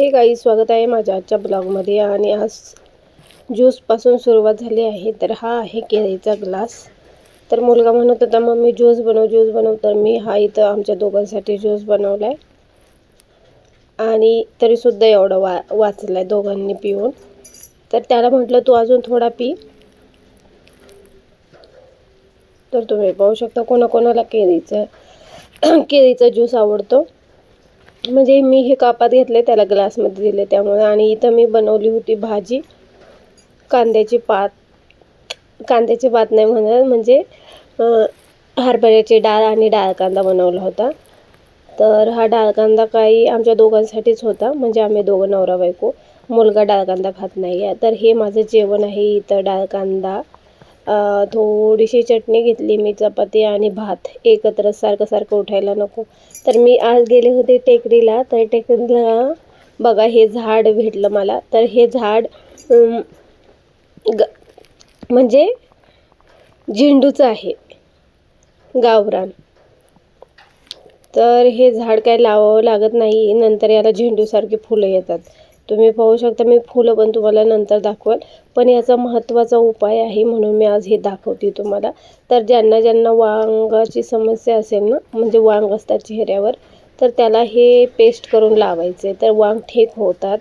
हे काही स्वागत आहे माझ्या आजच्या ब्लॉगमध्ये आणि आज ज्यूसपासून सुरुवात झाली आहे. तर हा आहे केळीचा ग्लास. तर मुलगा म्हणत होता मम्मी ज्यूस बनव ज्यूस बनव. तर मी हा इथं आमच्या दोघांसाठी ज्यूस बनवला आहे आणि तरीसुद्धा एवढा वा वाचला आहे दोघांनी पिऊन. तर त्याला म्हटलं तू अजून थोडा पी. तर तुम्ही पाहू शकता कोणाकोणाला केळीचं केळीचा ज्यूस आवडतो. म्हणजे मी हे कापात घेतले त्याला ग्लासमध्ये दिले त्यामुळे. आणि इथं मी बनवली होती भाजी. कांद्याची पात कांद्याची पात नाही म्हणत म्हणजे हरभऱ्याची डाळ आणि डाळ कांदा बनवला होता. तर हा डाळ कांदा काही आमच्या दोघांसाठीच होता म्हणजे आम्ही दोघं नवरा बायको. मुलगा डाळ कांदा खात नाही आहे तर हे माझं जेवण आहे इथं डाळ कांदा. थोडीशी चटणी घेतली मी चपाती आणि भात. एकत्र सारखं सारखं उठायला नको. तर मी आज गेले होते टेकडीला. तर टेकडीला बघा हे झाड भेटलं मला. तर हे झाड ग म्हणजे झेंडूचं आहे. गावरान. तर हे झाड काय लावावं लागत नाही. नंतर याला झेंडूसारखी फुलं येतात. तुम्ही पाहू शकता मी फुलं पण तुम्हाला नंतर दाखवेल. पण याचा महत्त्वाचा उपाय आहे म्हणून मी आज हे दाखवते तुम्हाला. तर ज्यांना ज्यांना वांगाची समस्या असेल ना म्हणजे वांग असतात चेहऱ्यावर तर त्याला हे पेस्ट करून लावायचे. तर वांग ठीक होतात.